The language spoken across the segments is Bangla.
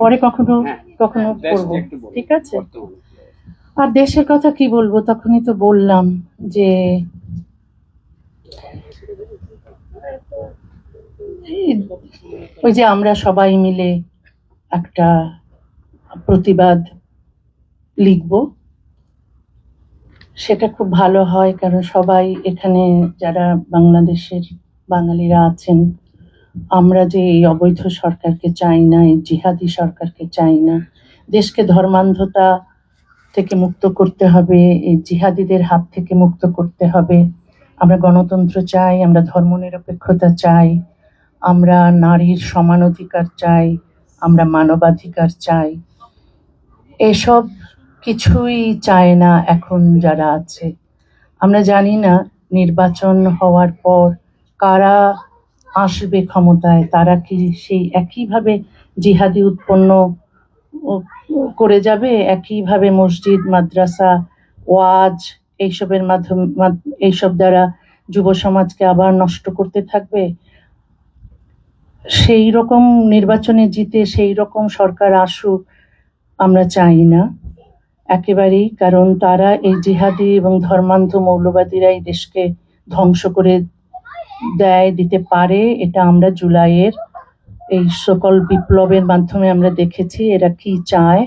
পরে কখনো হ্যাঁ, কখনো দেশটা করব। ঠিক আছে? আর দেশের কথা কি বলব? তখনই তো বললাম যে ওই যে আমরা সবাই মিলে একটা প্রতিবাদ লিখব। সেটা খুব ভালো হয় কারণ সবাই এখানে যারা বাংলাদেশের বাঙালিরা আছেন আমরা যে এই অবৈধ সরকারকে চাই না, এই জিহাদি সরকারকে চাই না, দেশকে ধর্মান্ধতা থেকে মুক্ত করতে হবে, এই জিহাদিদের হাত থেকে মুক্ত করতে হবে। আমরা গণতন্ত্র চাই, আমরা ধর্মনিরপেক্ষতা চাই, আমরা নারীর সমান অধিকার চাই, আমরা মানবাধিকার চাই। এসব কিছুই চায় না এখন যারা আছে। আমরা জানি না নির্বাচন হওয়ার পর কারা আসবে ক্ষমতায়, তারা কি সেই একইভাবে জিহাদি উৎপন্ন করে যাবে? একইভাবে মসজিদ, মাদ্রাসা, ওয়াজ এইসবের মাধ্যমে মাধ- এইসব দ্বারা যুব সমাজকে আবার নষ্ট করতে থাকবে? সেই রকম নির্বাচনে জিতে সেই রকম সরকার আসুক আমরা চাই না। একেবারেই, কারণ তারা এই জিহাদি এবং ধর্মান্ধ মৌলবাদীরা এই দেশকে ধ্বংস করে দেয়, দিতে পারে। এটা আমরা জুলাইয়ের এই সকল বিপ্লবের মাধ্যমে আমরা দেখেছি, এরা কি চায়?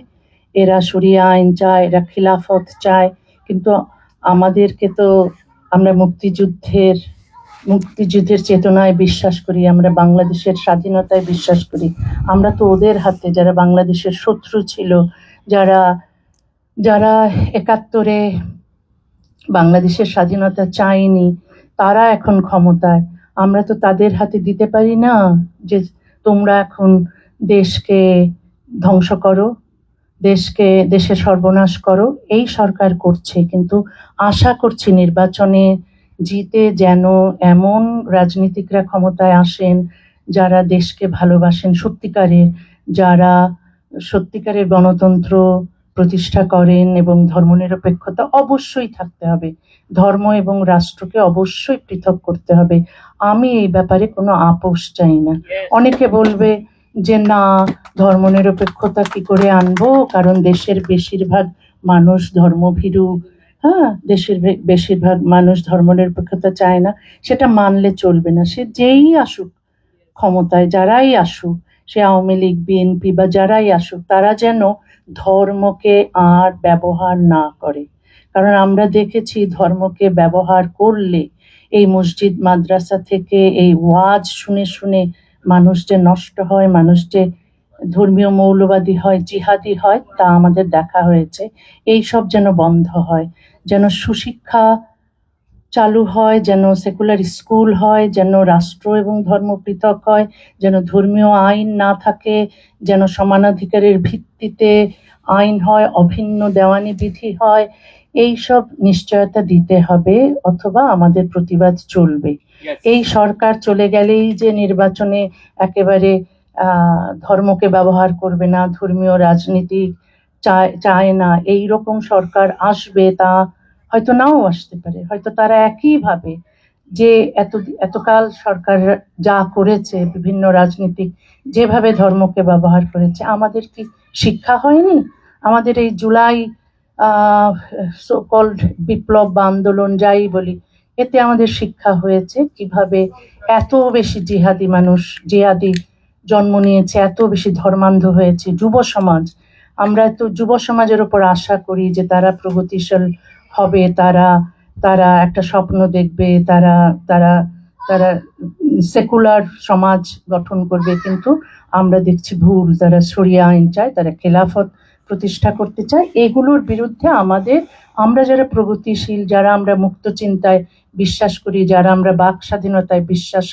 এরা সরিয়া আইন চায়, এরা খিলাফত চায়। কিন্তু আমাদেরকে তো আমরা মুক্তিযুদ্ধের মুক্তিযুদ্ধের চেতনায় বিশ্বাস করি, আমরা বাংলাদেশের স্বাধীনতায় বিশ্বাস করি। আমরা তো ওদের হাতে, যারা বাংলাদেশের শত্রু ছিল, যারা যারা একাত্তরে বাংলাদেশের স্বাধীনতা চায়নি তারা এখন ক্ষমতায়। আমরা তো তাদের হাতে দিতে পারি না যে তোমরা এখন দেশকে ধ্বংস করো, দেশকে দেশে সর্বনাশ করো। এই সরকার করছে, কিন্তু আশা করছি নির্বাচনে জিতে যেন এমন রাজনীতিকরা ক্ষমতায় আসেন, যারা দেশকে ভালোবাসেন। সত্যিকারের, যারা সত্যিকারের গণতন্ত্র প্রতিষ্ঠা করেন এবং ধর্মনিরপেক্ষতা অবশ্যই থাকতে হবে। ধর্ম এবং রাষ্ট্রকে অবশ্যই পৃথক করতে হবে। আমি এই ব্যাপারে কোনো আপোষ চাই না। অনেকে বলবে যে না ধর্মনিরপেক্ষতা কি করে আনব? কারণ দেশের বেশিরভাগ মানুষ ধর্মভীরু। হ্যাঁ দেশের বেশিরভাগ মানুষ ধর্মনিরপেক্ষতা চায় না। সেটা মানলে চলবে না। সে যেই আসুক ক্ষমতায় যারাই আসুক সে আওয়ামী লীগ বিএনপি বা যারাই আসুক তারা যেন ধর্মকে আর ব্যবহার না করে। কারণ আমরা দেখেছি ধর্মকে ব্যবহার করলে এই মসজিদ, মাদ্রাসা থেকে এই ওয়াজ শুনে শুনে মানুষ যে নষ্ট হয়, মানুষ যে ধর্মীয় মৌলবাদী হয়, জিহাদি হয়, তা আমাদের দেখা হয়েছে। এই সব যেন বন্ধ হয়, যেন সুশিক্ষা চালু হয় যেন সেকুলার স্কুল হয় যেন রাষ্ট্র এবং ধর্ম পৃথক হয় যেন ধর্মীয় আইন না থাকে যেন সমানাধিকারের ভিত্তিতে আইন হয় অভিন্ন দেওয়ানি বিধি হয়। এই সব নিশ্চয়তা দিতে হবে অথবা আমাদের প্রতিবাদ চলবে। এই সরকার চলে গেলেই যে নির্বাচনে একেবারে ধর্মকে ব্যবহার করবে না ধর্মীয় রাজনীতি চায় চায় না এই রকম সরকার আসবে তা হয়তো নাও আসতে পারে, হয়তো তারা একইভাবে যে এত, এতকাল সরকার যা করেছে, বিভিন্ন রাজনীতিক যেভাবে ধর্মকে ব্যবহার করেছে, আমাদের কি শিক্ষা হয়নি? আমাদের এই জুলাই কল্ড বিপ্লব বা আন্দোলন যাই বলি, এতে আমাদের শিক্ষা হয়েছে কীভাবে এত বেশি জিহাদি মানুষ, জিহাদি জন্ম নিয়েছে, এত বেশি ধর্মান্ধ হয়েছে, যুব সমাজ। আমরা তো যুব সমাজের ওপর আশা করি যে তারা প্রগতিশীল হবে, তারা তারা একটা স্বপ্ন দেখবে, তারা তারা তারা সেকুলার সমাজ গঠন করবে। কিন্তু আমরা দেখছি ভুল, তারা সরিয়া আইন চায়, তারা খেলাফত প্রতিষ্ঠা করতে চায়। এগুলোর বিরুদ্ধে আমাদের, আমরা যারা প্রগতিশীল, যারা আমরা মুক্ত চিন্তায় বিশ্বাস করি, যারা আমরা বাক স্বাধীনতায় বিশ্বাস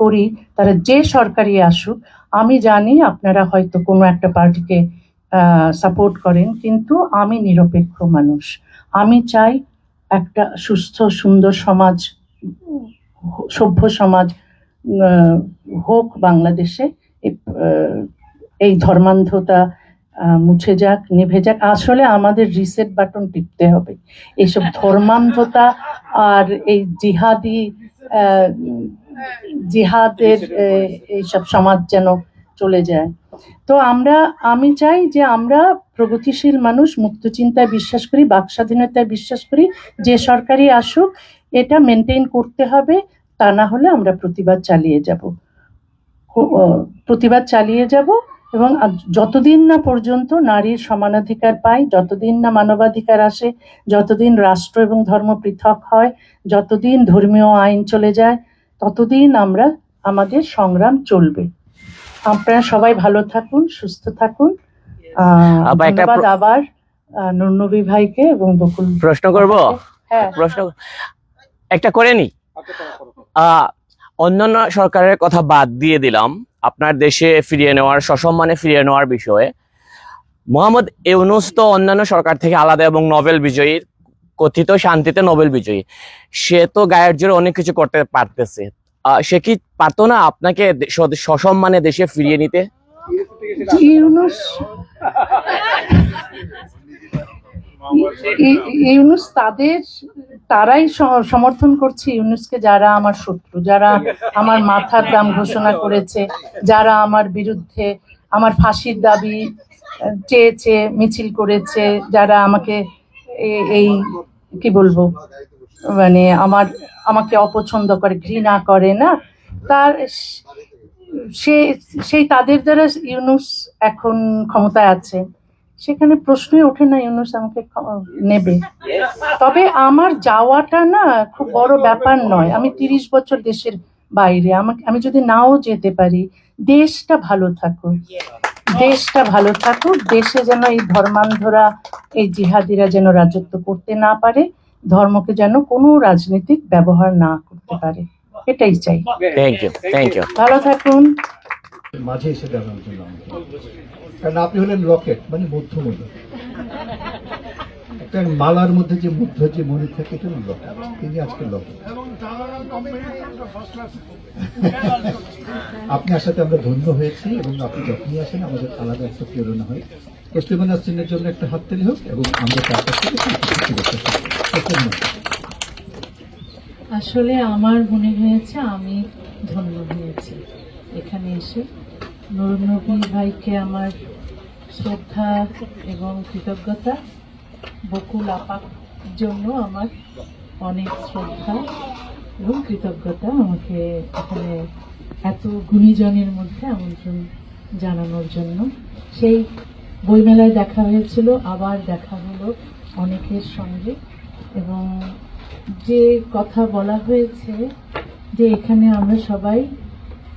করি, তারা যে সরকারি আসুক, আমি জানি আপনারা হয়তো কোনো একটা পার্টিকে সাপোর্ট করেন, কিন্তু আমি নিরপেক্ষ মানুষ। আমি চাই একটা সুস্থ, সুন্দর সমাজ, সভ্য সমাজ হোক বাংলাদেশে। এই ধর্মান্ধতা মুছে যাক, নিভে যাক। আসলে আমাদের রিসেট বাটন টিপতে হবে। এইসব ধর্মান্ধতা আর এই জিহাদি জিহাদের এইসব সমাজ যেন চলে যায়। তো আমরা, আমি চাই যে আমরা প্রগতিশীল মানুষ মুক্ত চিন্তায় বিশ্বাস করি বাক স্বাধীনতায় বিশ্বাস করি, যে সরকারি আসুক, এটা মেনটেন করতে হবে, তা না হলে আমরা প্রতিবাদ চালিয়ে যাব। প্রতিবাদ চালিয়ে যাব এবং যতদিন না পর্যন্ত নারীর সমানাধিকার পায় যতদিন না মানবাধিকার আসে, যতদিন রাষ্ট্র এবং ধর্ম পৃথক হয়, যতদিন ধর্মীয় আইন চলে যায়, ততদিন আমরা আমাদের সংগ্রাম চলবে। আপনারা সবাই ভালো থাকুন সুস্থ থাকুন। ধন্যবাদ আবার নুরনবী ভাইকে এবং বকুল প্রশ্ন করব? হ্যাঁ। প্রশ্ন একটা করে নি। অন্যান্য সরকারের কথা বাদ দিয়ে দিলাম। আপনার দেশে ফিরিয়ে নেওয়ার সসম্মানে ফিরিয়ে নেওয়ার বিষয়ে। মোহাম্মদ ইউনুস তো অন্যান্য সরকার থেকে আলাদা এবং নোবেল বিজয়ী কথিত শান্তিতে নোবেল বিজয়ী। সে তো গায়ের জোরে অনেক কিছু করতে পারতেছে। সে কি পারতো না আপনাকে সসম্মানে দেশে ফিরিয়ে নিতে? ইউনুস তাদের, তারাই সমর্থন করছে ইউনুসকে যারা আমার শত্রু, যারা আমার মাথার দাম ঘোষণা করেছে, যারা আমার বিরুদ্ধে আমার ফাঁসির দাবি চেয়েছে, মিছিল করেছে, যারা আমাকে এই, কি বলব? মানে আমার, আমাকে অপছন্দ করে, ঘৃণা করে না, তার সে, সেই তাদের দ্বারা ইউনুস এখন ক্ষমতায় আছে। সেখানে প্রশ্নই ওঠে না ইউনুস আমাকে নেবে। তবে আমার যাওয়াটা না খুব বড় ব্যাপার নয়। আমি তিরিশ বছর দেশের বাইরে, আমাকে, আমি যদি নাও যেতে পারি, দেশটা ভালো থাকুক। দেশটা ভালো থাকুক, দেশে যেন এই ধর্মান্ধরা, এই জিহাদিরা যেন রাজত্ব করতে না পারে ধর্মকে যেন কোনো রাজনৈতিক ব্যবহার না করতে পারে। এটাই চাই। থ্যাংক ইউ থ্যাংক ইউ ভালো থাকুন। মাঝে এসে দেখানোর জন্য কারণ আপনি হলেন লকেট মানে মধ্যমণি। একটা মালার মধ্যে যে মধ্য যে মণি থাকে এটা হলো লকেট তিনি আজকে লকেট আপনি আসাতে আমরা ধন্য হয়েছি এবং আপনি যখনই আসেন আমাদের আলাদা একটা প্রেরণা হয়। তসলিমা নাসরিনের জন্য একটা হাততালি হোক এবং আমরা তার কাছ থেকে আসলে আমার মনে হয়েছে আমি ধন্য হয়েছি। এখানে এসে নুরনবী ভাইকে আমার শ্রদ্ধা এবং কৃতজ্ঞতা, বকুল আপার জন্য আমার অনেক শ্রদ্ধা এবং কৃতজ্ঞতা আমাকে এখানে এত গুণীজনের মধ্যে আমন্ত্রণ জানানোর জন্য। সেই বইমেলায় দেখা হয়েছিল, আবার দেখা হলো অনেকের সঙ্গে। এবং যে কথা বলা হয়েছে যে এখানে আমরা সবাই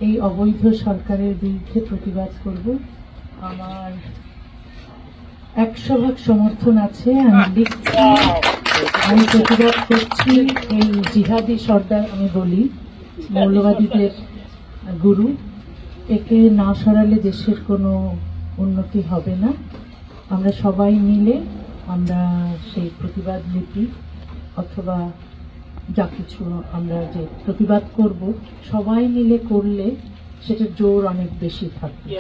এই অবৈধ সরকারের বিরুদ্ধে প্রতিবাদ করব, আমার একশো ভাগ সমর্থন আছে। আমি লিখছি, আমি প্রতিবাদ করছি এই জিহাদি সর্দার আমি বলি, মৌলবাদীদের গুরু। একে না সরালে দেশের কোনো উন্নতি হবে না। আমরা সবাই মিলে আমরা সেই প্রতিবাদ লিপি অথবা যা কিছু আমরা যে প্রতিবাদ করব, সবাই মিলে করলে সেটা জোর অনেক বেশি থাকবে।